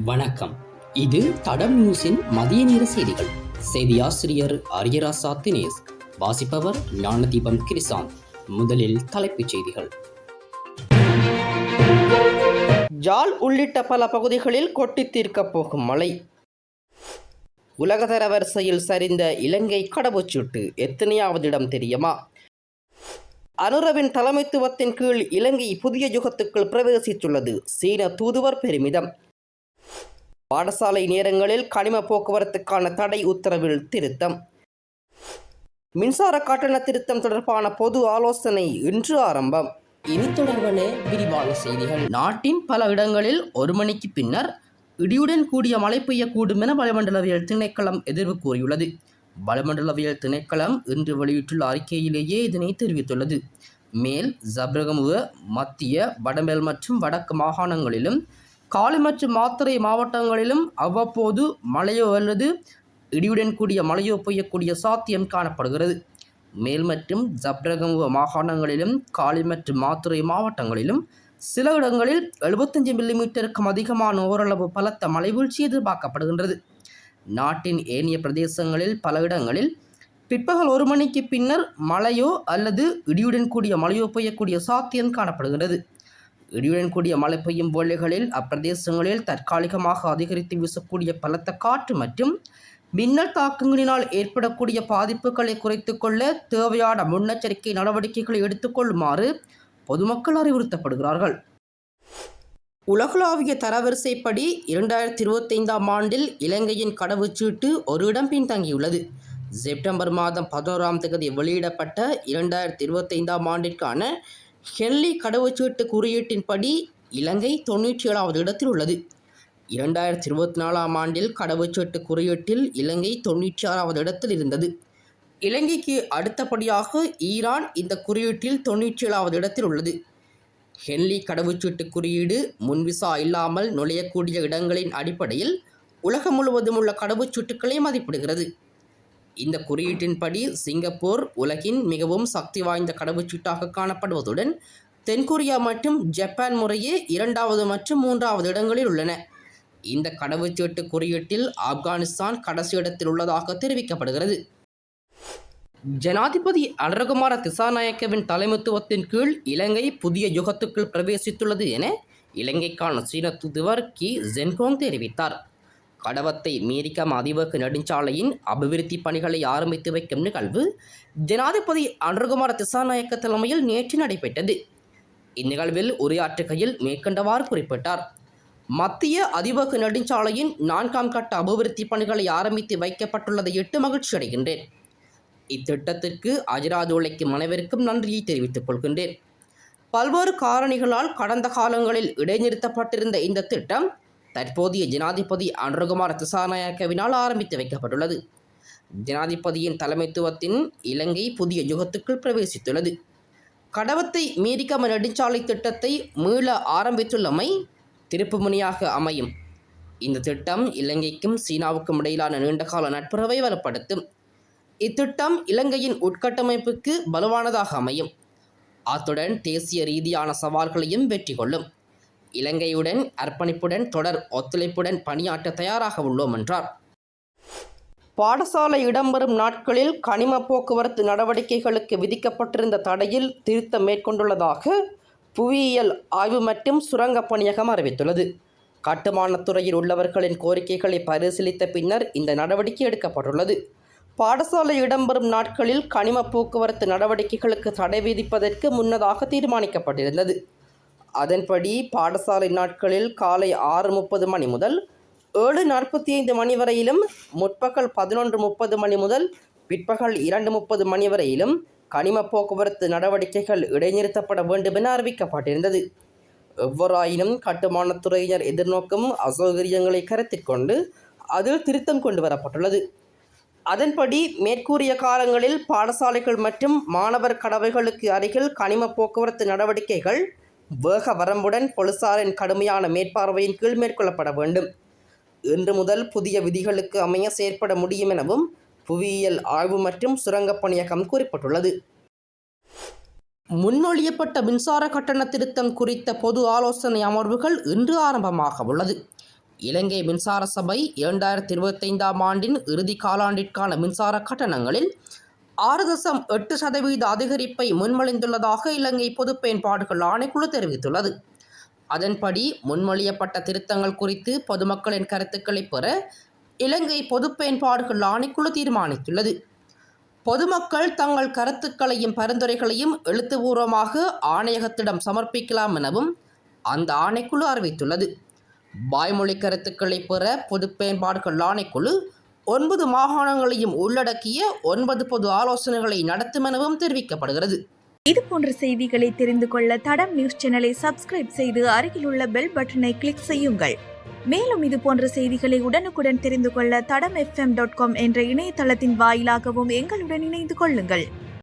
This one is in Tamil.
வணக்கம். இது தடம் நியூஸின் மதிய நேர செய்திகள். செய்தி ஆசிரியர் அரியராசா தினேஷ் வாசிப்பவர் ஞானதீபம் கிரிசாந்த் முதலில் தலைப்புச் செய்திகள். ஜால் உள்ளிட்ட பல பகுதிகளில் கொட்டி தீர்க்கப் போகும் மழை. உலகதர வரிசையில் சரிந்த இலங்கை கடவுச்சீட்டு எத்தனையாவது இடம் தெரியுமா? அனுரவின் தலைமைத்துவத்தின் கீழ் இலங்கை புதிய யுகத்துக்குள் பிரவேசித்துள்ளது சீன தூதுவர் பெருமிதம். பாடசாலை நேரங்களில் கனிம போக்குவரத்துக்கான தடை உத்தரவில் திருத்தம். மின்சார கட்டண திருத்தம் தொடர்பான பொது ஆலோசனை இன்று ஆரம்பம். இனி தொடர்பான விரிவான செய்திகள். நாட்டின் பல இடங்களில் ஒரு மணிக்கு பின்னர் இடியுடன் கூடிய மழை பெய்யக்கூடும் என வளிமண்டலவியல் திணைக்களம் எதிர்வு கூறியுள்ளது. வளிமண்டலவியல் திணைக்களம் இன்று வெளியிட்டுள்ள அறிக்கையிலேயே இதனை தெரிவித்துள்ளது. மேல் ஜப்ரகமுக மத்திய வடமேல் மற்றும் வடக்கு மாகாணங்களிலும் காலை மற்றும் மாத்தறை மாவட்டங்களிலும் அவ்வப்போது மழையோ அல்லது இடியுடன் கூடிய மழையோ பெய்யக்கூடிய சாத்தியம் காணப்படுகிறது. மேல் மற்றும் ஜப்ரகமுக மாகாணங்களிலும் காலி மற்றும் மாத்துறை மாவட்டங்களிலும் சில இடங்களில் எழுபத்தஞ்சு மில்லிமீட்டருக்கும் அதிகமான ஓரளவு பலத்த மழை வீழ்ச்சி எதிர்பார்க்கப்படுகின்றது. நாட்டின் ஏனைய பிரதேசங்களில் பல இடங்களில் பிற்பகல் ஒரு மணிக்கு பின்னர் மழையோ அல்லது இடியுடன் கூடிய மழையோ பெய்யக்கூடிய சாத்தியம் காணப்படுகிறது இடியுடன் கூடிய மழை பெய்யும் வேளைகளில் அப்பிரதேசங்களில் தற்காலிகமாக அதிகரித்து வீசக்கூடிய பலத்த காற்று மற்றும் மின்னல் தாக்கங்களினால் ஏற்படக்கூடிய பாதிப்புகளை குறைத்து கொள்ள தேவையான முன்னெச்சரிக்கை நடவடிக்கைகளை எடுத்துக்கொள்ளுமாறு பொதுமக்கள் அறிவுறுத்தப்படுகிறார்கள். உலகளாவிய தரவரிசைப்படி இரண்டாயிரத்தி இருபத்தைந்தாம் ஆண்டில் இலங்கையின் கடவுச்சீட்டு ஒரு இடம் பின்தங்கியுள்ளது. செப்டம்பர் மாதம் பதினோராம் தேதி வெளியிடப்பட்ட இரண்டாயிரத்தி இருபத்தைந்தாம் ஆண்டிற்கான ஹெல்லி கடவுச்சீட்டு குறியீட்டின்படி இலங்கை தொண்ணூற்றி ஏழாவது இடத்தில் உள்ளது. இரண்டாயிரத்தி இருபத்தி நாலாம் ஆண்டில் கடவுச்சீட்டு குறியீட்டில் இலங்கை தொண்ணூற்றி ஆறாவது இடத்தில் இருந்தது. இலங்கைக்கு அடுத்தபடியாக ஈரான் இந்த குறியீட்டில் தொண்ணூற்றி ஏழாவது இடத்தில் உள்ளது. ஹென்லி கடவுச்சீட்டு குறியீடு முன்விசா இல்லாமல் நுழையக்கூடிய இடங்களின் அடிப்படையில் உலகம் முழுவதும் உள்ள கடவுச்சீட்டுக்களை மதிப்பிடுகிறது. இந்த குறியீட்டின்படி சிங்கப்பூர் உலகின் மிகவும் சக்தி வாய்ந்த கடவுச்சீட்டாக காணப்படுவதுடன் தென்கொரியா மற்றும் ஜப்பான் முறையே இரண்டாவது மற்றும் மூன்றாவது இடங்களில் உள்ளன. இந்த கடவுச்சீட்டு குறியீட்டில் ஆப்கானிஸ்தான் கடைசி இடத்தில் உள்ளதாக தெரிவிக்கப்படுகிறது. ஜனாதிபதி அனுரகுமார திசாநாயக்கவின் தலைமைத்துவத்தின் கீழ் இலங்கை புதிய யுகத்துக்குள் பிரவேசித்துள்ளது என இலங்கைக்கான சீன தூதுவர் கி. ஜென்கோங் தெரிவித்தார். கடவத்தை மீரிக்கம் அதிவேக நெடுஞ்சாலையின் அபிவிருத்தி பணிகளை ஆரம்பித்து வைக்கும் நிகழ்வு ஜனாதிபதி அனுரகுமார திசாநாயக்க தலைமையில் நேற்று நடைபெற்றது. இந்நிகழ்வில் உரையாற்றுகையில் மேற்கண்டவாறு குறிப்பிட்டார். மத்திய அதிவேக நெடுஞ்சாலையின் நான்காம் கட்ட அபிவிருத்தி பணிகளை ஆரம்பித்து வைக்கப்பட்டுள்ளதை இட்டு மகிழ்ச்சி அடைகின்றேன். இத்திட்டத்திற்கு அஜிராது உழைக்கும் அனைவருக்கும் நன்றியை தெரிவித்துக் கொள்கின்றேன். பல்வேறு காரணிகளால் கடந்த காலங்களில் இடைநிறுத்தப்பட்டிருந்த இந்த திட்டம் தற்போதைய ஜனாதிபதி அனுருகுமார் திசாநாயக்கவினால் ஆரம்பித்து வைக்கப்பட்டுள்ளது. ஜனாதிபதியின் தலைமைத்துவத்தின் இலங்கை புதிய யுகத்துக்குள் பிரவேசித்துள்ளது. கடவத்தை மீரிக்கம நெடுஞ்சாலை திட்டத்தை மீள ஆரம்பித்துள்ளமை திருப்புமுனையாக அமையும். இந்த திட்டம் இலங்கைக்கும் சீனாவுக்கும் இடையிலான நீண்டகால நட்புறவை வலுப்படுத்தும். இத்திட்டம் இலங்கையின் உட்கட்டமைப்புக்கு வலுவானதாக அமையும். அத்துடன் தேசிய ரீதியான சவால்களையும் வெற்றி கொள்ளும் இலங்கையுடன் அர்ப்பணிப்புடன் தொடர் ஒத்துழைப்புடன் பணியாற்ற தயாராக உள்ளோம் என்றார். பாடசாலை இடம்பெறும் நாட்களில் கனிம போக்குவரத்து நடவடிக்கைகளுக்கு விதிக்கப்பட்டிருந்த தடையில் திருத்தம் மேற்கொண்டுள்ளதாக புவியியல் ஆய்வு மற்றும் சுரங்கப் பணியகம் அறிவித்துள்ளது. கட்டுமானத்துறையில் உள்ளவர்களின் கோரிக்கைகளை பரிசீலித்த பின்னர் இந்த நடவடிக்கை எடுக்கப்பட்டுள்ளது. பாடசாலை இடம்பெறும் நாட்களில் கனிம போக்குவரத்து நடவடிக்கைகளுக்கு தடை விதிப்பதற்கு முன்னதாக தீர்மானிக்கப்பட்டிருந்தது. அதன்படி பாடசாலை நாட்களில் காலை ஆறு முப்பது மணி முதல் ஏழு நாற்பத்தி ஐந்து மணி வரையிலும் முற்பகல் பதினொன்று முப்பது மணி முதல் பிற்பகல் இரண்டு முப்பது மணி வரையிலும் கனிம போக்குவரத்து நடவடிக்கைகள் இடைநிறுத்தப்பட வேண்டும் என அறிவிக்கப்பட்டிருந்தது. எவ்வாறாயினும் கட்டுமானத் துறையினர் எதிர்நோக்கும் அசௌகரியங்களை கருத்தில் கொண்டு அதில் திருத்தம் கொண்டு வரப்பட்டுள்ளது அதன்படி மேற்கூறிய காலங்களில் பாடசாலைகள் மற்றும் மாணவர் கடவைகளுக்கு அருகில் கனிம போக்குவரத்து நடவடிக்கைகள் வேக வரம்புடன் பொலிசாரின் கடுமையான மேற்பார்வையின் கீழ் மேற்கொள்ளப்பட வேண்டும். இன்று முதல் புதிய விதிகளுக்கு அமைய செயற்பட முடியும் எனவும் புவியியல் ஆய்வு மற்றும் சுரங்கப் பணியகம் குறிப்பிட்டுள்ளது. முன்மொழியப்பட்ட மின்சார கட்டண திருத்தம் குறித்த பொது ஆலோசனை அமர்வுகள் இன்று ஆரம்பமாக உள்ளது. இலங்கை மின்சார சபை இரண்டாயிரத்தி இருபத்தைந்தாம் ஆண்டின் இறுதி காலாண்டிற்கான மின்சார கட்டணங்களில் ஆறு தசம் எட்டு சதவீத அதிகரிப்பை முன்மொழிந்துள்ளதாக இலங்கை பொது பயன்பாடுகள் ஆணைக்குழு தெரிவித்துள்ளது. அதன்படி முன்மொழியப்பட்ட திருத்தங்கள் குறித்து பொதுமக்களின் கருத்துக்களை பெற இலங்கை பொது பயன்பாடுகள் ஆணைக்குழு தீர்மானித்துள்ளது. பொதுமக்கள் தங்கள் கருத்துக்களையும் பரிந்துரைகளையும் எழுத்துப்பூர்வமாக ஆணையகத்திடம் சமர்ப்பிக்கலாம் எனவும் அந்த ஆணைக்குழு அறிவித்துள்ளது. வாய்மொழி கருத்துக்களை பெற பொது பயன்பாடுகள் ஆணைக்குழு ஒன்பது மாகாணங்களையும் உள்ளடக்கிய ஒன்பது பொது ஆலோசனைகளை நடத்தும் எனவும் தெரிவிக்கப்படுகிறது. இது போன்ற செய்திகளை தெரிந்து கொள்ள தடம் நியூஸ் சேனலை சப்ஸ்கிரைப் செய்து அருகிலுள்ள பெல் பட்டனை கிளிக் செய்யுங்கள். மேலும் இது போன்ற செய்திகளை உடனுக்குடன் தெரிந்து கொள்ள தடம் எஃப்எம் டாட் காம் என்ற இணையதளத்தின் வாயிலாகவும் எங்களுடன் இணைந்து கொள்ளுங்கள்.